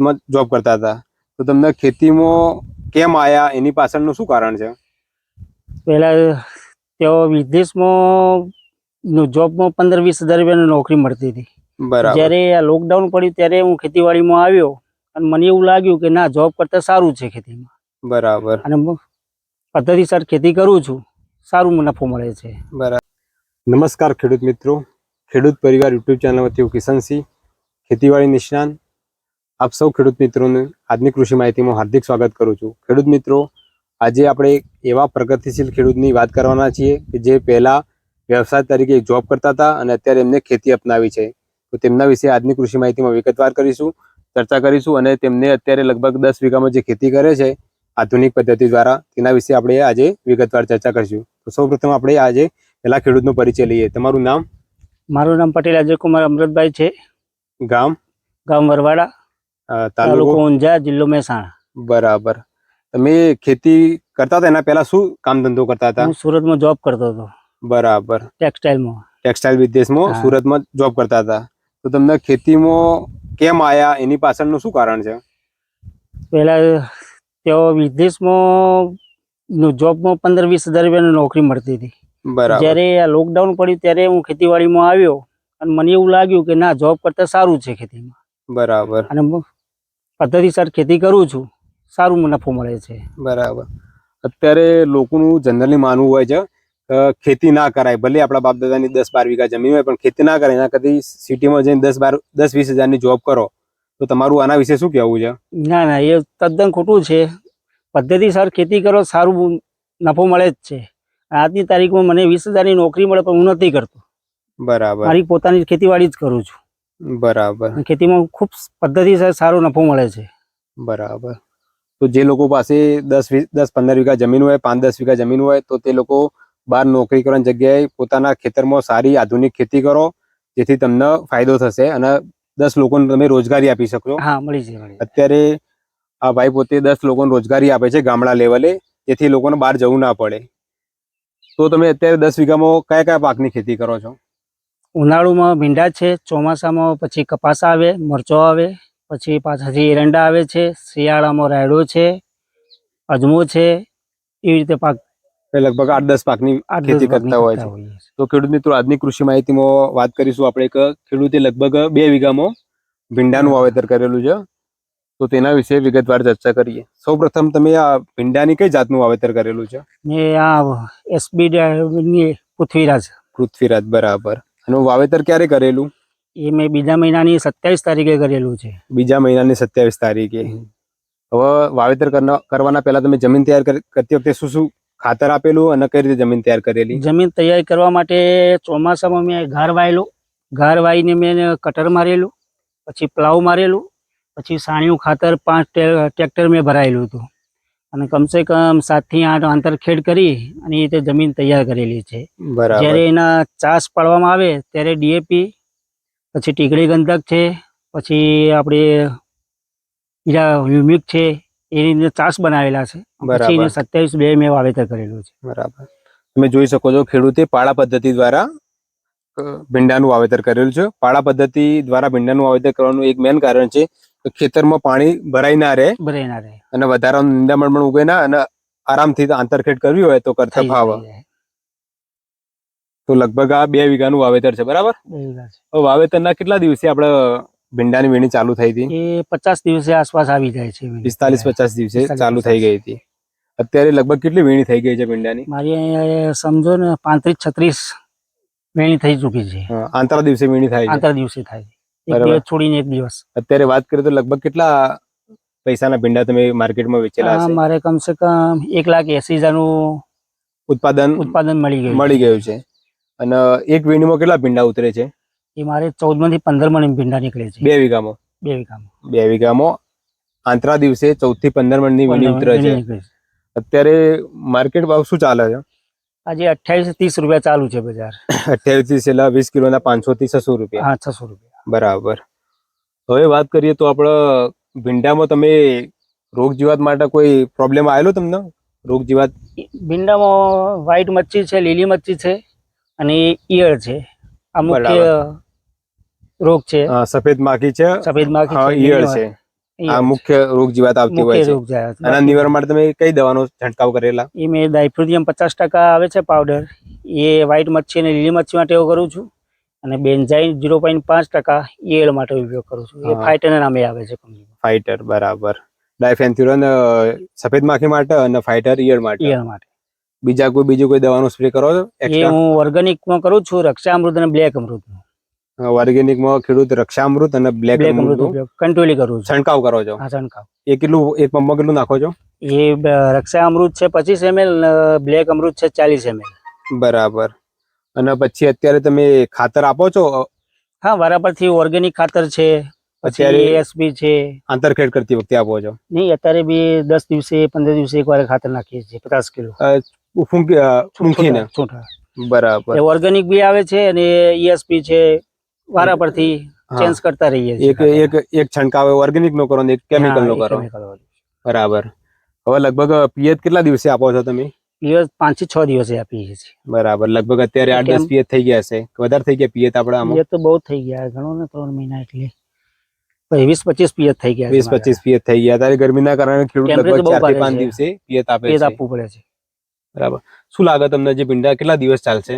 માં જોબ કરતા હતા. તો તમને ખેતીમાં કેમ આયા? એની પાછળનું શું કારણ છે? પહેલા તેઓ વિદેશમાં જોબમાં પંદર વીસ હજાર રૂપિયાની નોકરી મળતી હતી. બરાબર. જ્યારે આ લોકડાઉન પડ્યું ત્યારે હું ખેતીવાડીમાં આવ્યો અને મને એવું લાગ્યું કે ના જોબ કરતા સારું છે ખેતીમાં. બરાબર. અને પદ્ધતિસર ખેતી કરું છું સારું નફો મળે છે. બરાબર. નમસ્કાર ખેડૂત મિત્રો. ખેડૂત પરિવાર યુટ્યુબ ચેનલ વતી હું કિશનસિંહ ખેતીવાડી નિષ્ણાંત. આપ સૌ ખેડૂત મિત્રોનું આજની કૃષિ માહિતીમાં હાર્દિક સ્વાગત કરું છું. ખેડૂત મિત્રો આજે આપણે એવા પ્રગતિશીલ ખેડૂતની વાત કરવાના છીએ કે જે પહેલાં વ્યવસાય તરીકે જોબ કરતા હતા અને અત્યારે એમને ખેતી અપનાવી છે. તો તેમના વિશે આજની કૃષિ માહિતીમાં વિગતવાર કરીશું ચર્ચા કરીશું અને તેમને અત્યારે લગભગ દસ વીઘામાં જે ખેતી કરે છે આધુનિક પદ્ધતિ દ્વારા તેના વિશે આપણે આજે વિગતવાર ચર્ચા કરીશું. તો સૌપ્રથમ આપણે આજે પહેલા ખેડૂતનો પરિચય લઈએ. તમારું નામ? મારું નામ પટેલ અજયકુમાર અમૃતભાઈ છે. ગામ? ગામ વરવાડા. તાલુકો ઊંઝા જિલ્લો મહેસાણા. બરાબર. તમે ખેતી કરતા હતા એના પહેલા શું કામ ધંધો કરતા હતા? હું સુરતમાં જોબ કરતો હતો. બરાબર. ટેક્સટાઇલમાં ટેક્સટાઇલ બિઝનેસમાં સુરતમાં જોબ કરતા હતા. તો તમને ખેતીમાં કેમ આયા? એની પાછળનું શું કારણ છે? પહેલા તેઓ વિદેશમાં જોબમાં પંદર વીસ હજાર રૂપિયાની નોકરી મળતી હતી. બરાબર. જ્યારે આ લોકડાઉન પડ્યું ત્યારે હું ખેતીવાડીમાં આવ્યો અને મને એવું લાગ્યું કે ના જોબ કરતા સારું છે ખેતીમાં. બરાબર. અને પદ્ધતિસર ખેતી કરું છું. સારું નફો મળે છે. બરાબર. અત્યારે લોકોનું જનરલી માનવું હોય છે ખેતી ના કરાય. ભલે આપણા બાપ દાદાની દસ બાર વીઘા જમીન હોય પણ ખેતી ના કરાય. એના કરતી સિટીમાં જઈને દસ બાર દસ વીસ હજારની જોબ કરો. તો તમારું આના વિશે શું કહેવું છે? ના ના એ તદ્દન ખોટું છે. પદ્ધતિસર ખેતી કરો સારું નફો મળે જ છે. આજની તારીખમાં મને વીસ હજારની નોકરી મળે પણ હું નથી કરતો. બરાબર. મારી પોતાની ખેતીવાડી જ કરું છું. બરાબર. ખેતીમાં ખૂબ પદ્ધતિસર સારો નફો મળે છે. બરાબર. તો જે લોકો પાસે દસ વીસ દસ પંદર વીઘા જમીન હોય પાંચ દસ વીઘા જમીન હોય તો તે લોકો બહાર નોકરી કરવાની જગ્યાએ પોતાના ખેતરમાં સારી આધુનિક ખેતી કરો જેથી તમને ફાયદો થશે અને દસ લોકોને તમે રોજગારી આપી શકશો. હા મળી જાય. અત્યારે આ ભાઈ પોતે દસ લોકોને રોજગારી આપે છે ગામડા લેવલે જેથી લોકોને બહાર જવું ના પડે. તો તમે અત્યારે દસ વીઘામાં કયા કયા પાકની ખેતી કરો છો? ઉનાળુમાં ભીંડા છે ચોમાસામાં પછી કપાસ આવે મરચો આવે પછી પાછા એરંડા આવે છે શિયાળામાં રાયડો છે અજમો છે એવી રીતે પાક લગભગ આઠ દસ પાકની ખેતી કરતા હોય છે. તો ખેડૂત મિત્રો આજની કૃષિ માહિતીમાં વાત કરીશું આપણે કે ખેડૂતે લગભગ બે વીઘામાં ભીંડાનું વાવેતર કરેલું છે. તો તેના વિશે વિગતવાર ચર્ચા કરીએ. સૌપ્રથમ તમે આ ભીંડાની કઈ જાતનું વાવેતર કરેલું છે? મેં આ એસબી પૃથ્વીરાજ. પૃથ્વીરાજ બરાબર. એનું વાવેતર ક્યારે કરેલું? એ મેં બીજા મહિનાની સત્યાવીસ તારીખે કરેલું છે. બીજા મહિનાની સત્યાવીસ તારીખે. હવે વાવેતર કરવાના પહેલા તમે જમીન તૈયાર કરતી વખતે શું શું ખાતર આપેલું અને કઈ રીતે જમીન તૈયાર કરેલી? જમીન તૈયાર કરવા માટે ચોમાસામાં મેં ઘાર વાયેલું. ઘાર વાઈને મેં કટર મારેલું પછી પ્લાવ મારેલું પછી સાણિયું ખાતર પાંચ ટ્રેક્ટર મેં ભરાયેલું હતું. અને કમસે કમ સાતથી આઠ આંતરખેડ કરી અને એ રીતે જમીન તૈયાર કરેલી છે. જ્યારે એના ચાસ પાડવામાં આવે ત્યારે ડીએપી પછી ટીકડી ગંધક છે પછી આપણે બીજા હ્યુમિક છે એ રીતે ચાસ બનાવેલા છે. પછી એને સત્યાવીસ બે મેં વાવેતર કરેલું છે. બરાબર. તમે જોઈ શકો છો ખેડૂતે પાળા પદ્ધતિ દ્વારા ભીંડાનું વાવેતર કરેલું છે. પાળા પદ્ધતિ દ્વારા ભીંડાનું વાવેતર કરવાનું એક મેન કારણ છે ખેતરમાં પાણી ભરાઈ ના રહે ભરાઈ ના રહે. અને વધારાનું નિંદામણ પણ ઉગે ના અને આરામથી આંતરખેડ કરવી હોય તો કરતા થઈ તો લગભગ આ બે વીઘાનું વાવેતર છે બરાબર? વાવેતરના કેટલા દિવસે આપણે ભીંડાની વીણી ચાલુ થઈ હતી? એ પચાસ દિવસે આસપાસ આવી જાય છે પિસ્તાલીસ પચાસ દિવસે ચાલુ થઈ ગઈ હતી. અત્યારે લગભગ કેટલી વીણી થઈ ગઈ છે ભીંડાની? મારી સમજો ને પાંત્રીસ છત્રીસ વેણી થઈ ચૂકી છે. આંતરા દિવસે વીણી થાય આંતર દિવસે થાય છે. એક દિવસ છોડીને એક દિવસ. અત્યારે વાત કરીએ તો લગભગ કેટલા પૈસાના ભીંડા તમે માર્કેટમાં વેચેલા હશે? મારે કમસે કમ એક લાખ એસી હજારનું ઉત્પાદન ઉત્પાદન મળી ગયું મળી ગયું છે. અને એક વીણીમાં કેટલા ભીંડા ઉતરે છે? એ મારે ચૌદમાંથી પંદર મણ ભીંડા નીકળે છે. બે વીઘામાં? બે વીઘામાં. બે વીઘામાં. આંતરા દિવસે ચૌદથી પંદર મણની વીણી ઉતરે છે. છે. અત્યારે માર્કેટ ભાવ શું ચાલે છે? આજે અઠ્યાવીસ ત્રીસ રૂપિયા ચાલુ છે બજાર. અઠ્યાવીસથી છેલ્લા વીસ કિલોના પાંચસો થી છસો રૂપિયા. હા છસો રૂપિયા. બરાબર. હવે વાત કરીએ તો આપણે ભીંડામાં તમે રોગ જીવાત માટે કોઈ પ્રોબ્લેમ આવેલો તમને? રોગ જીવાત ભીંડામાં વ્હાઈટ મચ્છી છે લીલી મચ્છી છે અને ઈયળ છે. આ મુખ્ય રોગ છે. સફેદ માખી છે. સફેદ માખી ઈયળ છે. આ મુખ્ય રોગ જીવાત આવતી હોય છે. આના નિવારણ માટે તમે કઈ દવાનો છંટકાવ કરેલા? એ મેં ડાયફ્રુઝિયમ પચાસ ટકા આવે છે પાવડર. એ વ્હાઈટ મચ્છી અને લીલી મચ્છી માટે એવું કરું છું. અને બેન્ઝાઇન ઝીરો પોઈન્ટ પાંચ ટકા એળ માટે ઉપયોગ કરું છું. એ. ફાઇટરના નામે આવે છે કંપની ફાઇટર બરાબર. ડાયફેન્થ્યુરન સફેદ માખી માટે અને ફાઇટર ઈયળ માટે? ઈયળ માટે. બીજા કોઈ બીજું કોઈ દવાનો સ્પ્રે કરો છો? એ હું ઓર્ગેનિકમાં કરું છું રક્ષામૃત અને બ્લેક અમૃત ઓર્ગેનિકમાં ખેડૂત રક્ષામૃત અને બ્લેક અમૃત કંટ્રોલી કરું છું. છંટકાવ કરો છો? હા છંટકાવ. એ કેટલું એક પંપમાં કેટલું નાખો છો? એ રક્ષા અમૃત છે પચીસ એમએલ બ્લેક અમૃત છે ચાલીસ એમએલ. બરાબર. અને પછી અત્યારે તમે ખાતર આપો છો? હા બરાબરથી ઓર્ગેનિક ખાતર છે પછી એસપી છે. આંતરખેડ કરતી વખતે આપો છો? નહીં અત્યારે બી દસ દિવસે પંદર દિવસે એક વાર ખાતર નાખીએ છીએ પચાસ કિલો. ફૂંકી ફૂંકીને બરાબર. ઓર્ગેનિક બી આવે છે અને ઈએસપી છે વારા પરથી હા. ચેન્જ કરતા રહીએ છીએ એક એક એક છંટકાવ ઓર્ગેનિક નો કરો ને એક કેમિકલ નો કરો. બરાબર. હવે લગભગ પિયત કેટલા દિવસે આપો છો તમે? દિવસ પાંચથી છ દિવસે આપીએ છીએ. બરાબર. લગભગ અત્યારે આઠ દસ પિયત થઈ ગયા છે. વધારે થઈ ગયા પિયત આપણા પિયત તો બહુ થઈ ગયા. ઘણો ને ત્રણ મહિના એટલે. વીસ પચીસ પિયત થઈ ગયા વીસ પચીસ પિયત થઈ ગયા. તારે ગરમીના કારણે ખેડૂત લગભગ ચારથી પાંચ. દિવસે પિયત આપે પિયત આપવું પડે છે. બરાબર. શું લાગે તમને જે ભીંડા કેટલા દિવસ ચાલશે?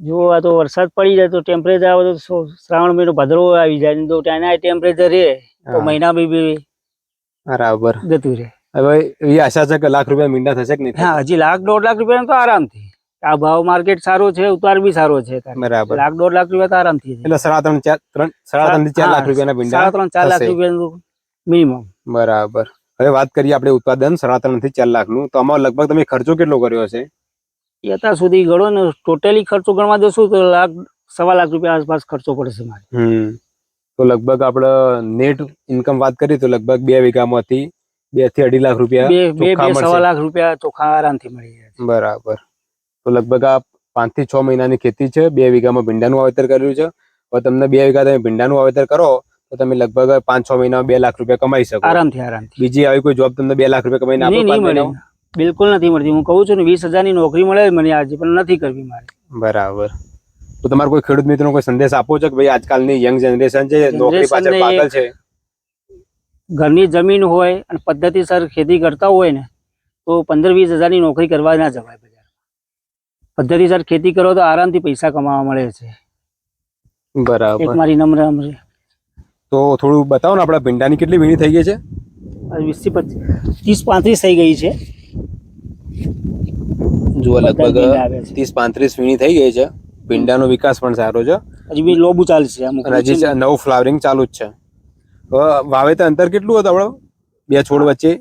જો આ તો વરસાદ પડી જાય તો ટેમ્પરેચર આવે તો શ્રાવણ મહિનો ભદ્રો આવી જાય. તો ત્યાંના ટેમ્પરેચર રહે તો મહિના બી બી બરાબર. જતું રહે. હવે એ આશા છે કે લાખ રૂપિયા મીંડા થશે કે નહીં હા હજી લાખ દોઢ લાખ રૂપિયા તો આરામથી. આ ભાવ માર્કેટ સારો છે ઉતાર બી સારો છે. બરાબર. લાખ દોઢ લાખ રૂપિયા તો આરામથી એટલે સાડા ત્રણ ચાર ત્રણ સાડા ત્રણથી ચાર લાખ રૂપિયાના મીંડા સાડા ત્રણ ચાર લાખ રૂપિયા રૂપિયાનું મિનિમમ બરાબર. હવે વાત કરીએ આપણે ઉત્પાદન સાડા ત્રણથી ચાર લાખનું તો આમાં લગભગ તમે ખર્ચો કેટલો કર્યો એ અત્યાર સુધી ગણો ને ટોટલી ખર્ચો ગણવા જશું તો લાખ સવા લાખ રૂપિયા આસપાસ ખર્ચો પડશે મારે. હમ. તો લગભગ આપણે નેટ ઇન્કમ વાત કરીએ તો લગભગ બે વીઘામાંથી બેથી અઢી લાખ રૂપિયા બે. સવા લાખ રૂપિયા ચોખા આરામથી મળી જાય બરાબર. તો લગભગ આ પાંચથી છ મહિનાની ખેતી છે બે વીઘામાં ભીંડાનું વાવેતર કર્યું છે. હવે તમને બે વીઘા તમે ભીંડાનું વાવેતર કરો તો તમે લગભગ પાંચ છ મહિનામાં બે લાખ રૂપિયા કમાઈ શકો. આરામથી આરામથી. બીજી આવી કોઈ જોબ તમને બે લાખ રૂપિયા કમાઈને આપે બિલકુલ નથી મળતી. હું કહું છું ને વીસ હજારની નોકરી મળે મને આજે પણ નથી કરવી મારે. બરાબર. તો તમારે કોઈ ખેડૂત મિત્રો કોઈ સંદેશ આપો છો કે ભાઈ આજકાલની યંગ જનરેશન છે નોકરી પાછળ પાગલ છે? ઘરની જમીન હોય અને પદ્ધતિસર ખેતી કરતા હોય ને તો પંદર વીસ હજારની નોકરી કરવા ના જવાય બજારમાં. પદ્ધતિસર ખેતી કરો તો આરામથી પૈસા કમાવા મળે છે. એક બરાબર મારી નમ્ર નમ્ર તો થોડું બતાવો ને આપણા ભીંડાની કેટલી વીણી થઈ ગઈ છે? વીસથી પચીસ ત્રીસ પાંત્રીસ થઈ ગઈ છે. જુઓ લગભગ. ત્રીસ પાંત્રીસ વીણી થઈ ગઈ છે. ભીંડાનો વિકાસ પણ સારો છે. હજી બી લોબુ ચાલશે હજી નવું ફ્લાવરિંગ ચાલુ જ છે. વાવેતર અંતર કેટલું હતું આપણે? બે છોડ વચ્ચે?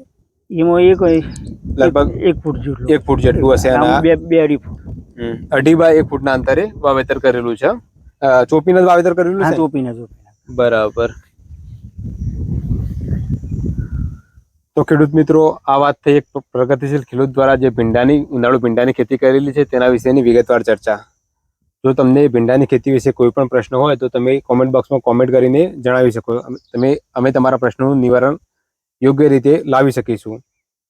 એમાં એક લગભગ? એક ફૂટ જેટલું. એક ફૂટ જેટલું હશે બે બે અઢી ફૂટ. અઢી બાય એક ફૂટના અંતરે વાવેતર કરેલું છે ચોપીને જ વાવેતર કરેલું છે ચોપીને ચોપીને બરાબર. તો ખેડૂત મિત્રો આ વાત થઈ એક પ્રગતિશીલ ખેડૂત દ્વારા જે ભીંડાની ઉનાળુ ભીંડાની ખેતી કરેલી છે તેના વિશેની વિગતવાર ચર્ચા. જો તમને ભીંડાની ખેતી વિશે કોઈ પણ પ્રશ્ન હોય તો તમે કોમેન્ટ બોક્સમાં કોમેન્ટ કરીને જણાવી શકો. તમે અમે તમારા પ્રશ્નોનું નિવારણ યોગ્ય રીતે લાવી શકીશું.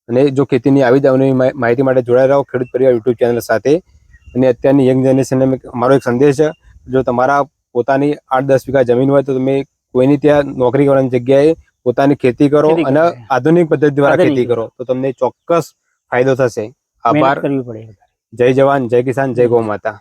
અને જો ખેતીની આવી જ અવનવી માહિતી માટે જોડાઈ રહો ખેડૂત પરિવાર યુટ્યુબ ચેનલ સાથે. અને અત્યારની યંગ જનરેશનને મારો એક સંદેશ છે જો તમારા પોતાની આઠ દસ વીઘા જમીન હોય તો તમે કોઈની ત્યાં નોકરી કરવાની જગ્યાએ પોતાની ખેતી કરો અને આધુનિક પદ્ધતિ દ્વારા ખેતી કરો તો તમને ચોક્કસ ફાયદો થશે. આભાર. જય જવાન જય કિસાન જય ગૌ માતા.